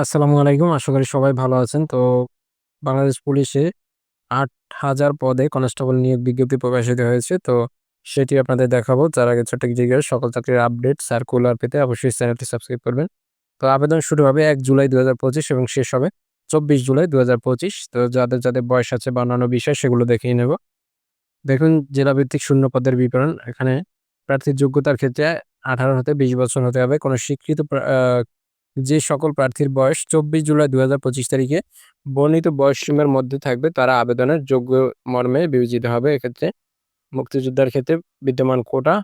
আসসালামু আলাইকুম। আশা করি সবাই ভালো আছেন। তো বাংলাদেশ পুলিশে ৮,০০০ পদে কনস্টেবল নিয়োগ বিজ্ঞপ্তি প্রকাশিত হয়েছে। তো সেটি আপনাদের দেখাবো। তার আগে একটি জিজ্ঞাসা সকল চাকরির আপডেট, সার্কুলার পেতে অবশ্যই চ্যানেলটি সাবস্ক্রাইব করবেন। তো আবেদন শুরু হবে এক জুলাই ২০২৫ এবং শেষ হবে ২৪ জুলাই ২০২৫। তো যাদের, যাদের বয়স আছে বা অন্যান্য বিষয় সেগুলো দেখেই নেব। দেখুন জেলাভিত্তিক শূন্য পদের বিবরণ। এখানে প্রার্থীর যোগ্যতার ক্ষেত্রে ১৮ হতে ২০ বছর হতে হবে। কোনো স্বীকৃত যে সকল প্রার্থীর বয়স ২৪ জুলাই ২০২৫ তারিখে বর্ণিত বয়সসীমার মধ্যে থাকবে, তারা আবেদনের যোগ্য মর্মে বিবেচিত হবে। এক্ষেত্রে মুক্তিযোদ্ধার ক্ষেত্রে বিদ্যমান কোটা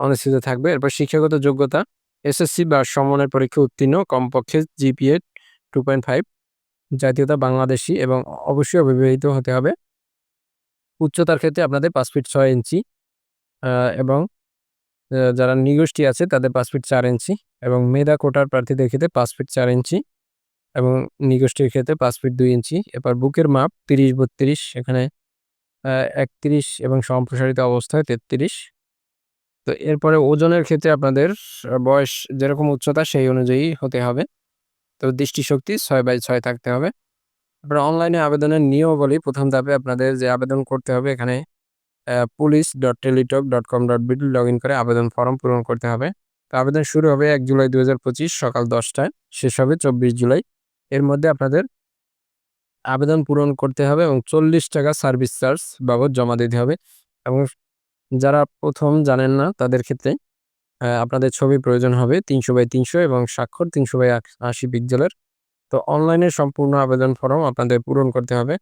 অনুষ্ঠিত থাকবে। এরপর শিক্ষাগত যোগ্যতা, এসএসসি বা সমমানের পরীক্ষা উত্তীর্ণ, কমপক্ষে জিপিএ 2.5 জাতীয়তা বাংলাদেশি এবং অবশ্যই অবিবাহিত হতে হবে। উচ্চতার ক্ষেত্রে আপনাদের পাঁচ ফিট ছয় ইঞ্চি এবং যারা নৃগোষ্ঠী আছে, তাদের পাঁচ ফিট চার ইঞ্চি এবং মেধা কোটার প্রার্থীদের ক্ষেত্রে পাঁচ ফিট চার ইঞ্চি এবং নৃগোষ্ঠীর ক্ষেত্রে পাঁচ ফিট দুই ইঞ্চি। এরপর বুকের মাপ ৩০-৩২ এখানে আ ৩১ এবং সম্প্রসারিত অবস্থায় ৩৩। তো এরপরে ওজনের ক্ষেত্রে আপনাদের বয়স যেরকম উচ্চতা সেই অনুযায়ী হতে হবে। তো দৃষ্টিশক্তি ৬/৬ থাকতে হবে। এরপরে অনলাইনে আবেদনের নিয়মাবলী প্রথম ধাপে আপনাদের যে আবেদন করতে হবে, এখানে আ লগ ইন করে আবেদন ফর্ম পূরণ করতে হবে। তো আবেদন শুরু হবে এক জুলাই ২০২৫ সকাল দশটায়, শেষ হবে ২৪ জুলাই। এর মধ্যে আপনাদের আবেদন পূরণ করতে হবে এবং ৳৪০ সার্ভিস চার্জ বাবদ জমা দিতে হবে এবং যারা প্রথম জানেন না, তাদের ক্ষেত্রে আপনাদের ছবি প্রয়োজন হবে ৩০০/৩০০ এবং স্বাক্ষর তিনশো ৩০০/৮০ পিক্সেলের। তো অনলাইনে সম্পূর্ণ আবেদন ফর্ম আপনাদের পূরণ করতে হবে।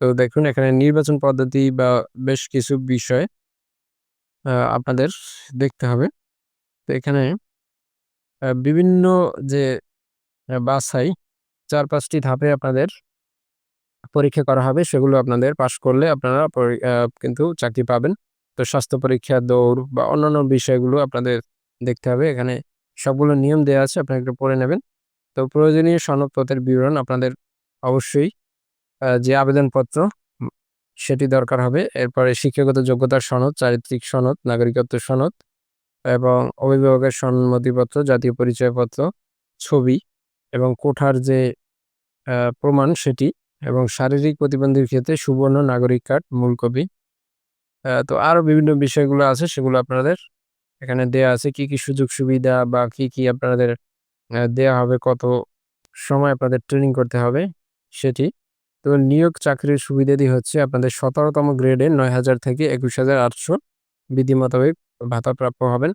তো দেখুন এখানে নির্বাচন পদ্ধতি বা বেশ কিছু বিষয় আপনাদের দেখতে হবে। তো এখানে বিভিন্ন যে বাছাই ৪-৫ টি ধাপে আপনাদের পরীক্ষা করা হবে। সেগুলো আপনাদের পাশ করলে আপনারা কিন্তু চাকরি পাবেন। তো স্বাস্থ্য পরীক্ষা, দৌড় বা অন্যান্য বিষয়গুলো আপনাদের দেখতে হবে। এখানে সবগুলো নিয়ম দেওয়া আছে আপনারা একটু পড়ে নেবেন। তো প্রয়োজনীয় সনদপত্রের বিবরণ আপনাদের অবশ্যই যে আবেদনপত্র সেটি দরকার হবে। এরপরে শিক্ষাগত যোগ্যতার সনদ, চারিত্রিক সনদ, নাগরিকত্ব সনদ এবং অভিভাবকের সম্মতিপত্র, জাতীয় পরিচয়পত্র, ছবি এবং কোঠার যে প্রমাণ সেটি এবং শারীরিক প্রতিবন্ধীর ক্ষেত্রে সুবর্ণ নাগরিক কার্ড মূল কপি। তো আরও বিভিন্ন বিষয়গুলো আছে সেগুলো আপনাদের এখানে দেয়া আছে। কি, কি সুযোগ সুবিধা বা কি, কি আপনাদের দেয়া হবে, কত সময় আপনাদের ট্রেনিং করতে হবে সেটি। তো নিয়োগ চাকরির সুবিধাদি হচ্ছে আপনাদের সতেরোতম গ্রেডে নয় হাজার থেকে ২১,৮০০ বিধি মোতাবেক ভাতা প্রাপ্য হবেন।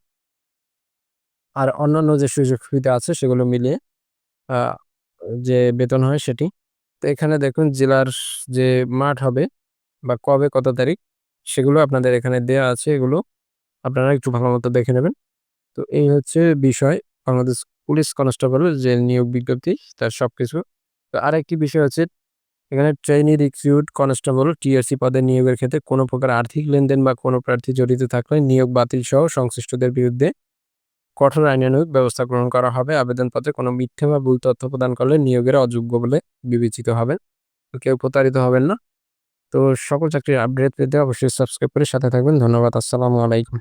আর অন্যান্য যে সুযোগ সুবিধা আছে সেগুলো মিলিয়ে যে বেতন হয় সেটি। তো এখানে দেখুন জেলার যে মাঠ হবে বা কবে কত তারিখ সেগুলো আপনাদের এখানে দেয়া আছে এগুলো আপনারা একটু ভালো মতো দেখে নেবেন। তো এই হচ্ছে বিষয় বাংলাদেশ পুলিশ কনস্টেবল যে নিয়োগ বিজ্ঞপ্তি তার সবকিছু। তো আরেকটি বিষয় হচ্ছে এখানে ট্রেনি রিক্রুট কনস্টেবল টিআরসি পদে নিয়োগের ক্ষেত্রে কোনো প্রকার আর্থিক লেনদেন বা কোনো প্রার্থী জড়িত থাকলে নিয়োগ বাতিল সহ সংশ্লিষ্টদের বিরুদ্ধে কঠোর আইনানুগ ব্যবস্থা গ্রহণ করা হবে। আবেদনপত্রে কোনো মিথ্যে বা ভুল তথ্য প্রদান করলে নিয়োগের অযোগ্য বলে বিবেচিত হবেন। কেউ প্রতারিত হবেন না। তো সকল চাকরির আপডেট পেতে অবশ্যই সাবস্ক্রাইব করে সাথে থাকবেন। ধন্যবাদ। আসসালামু আলাইকুম।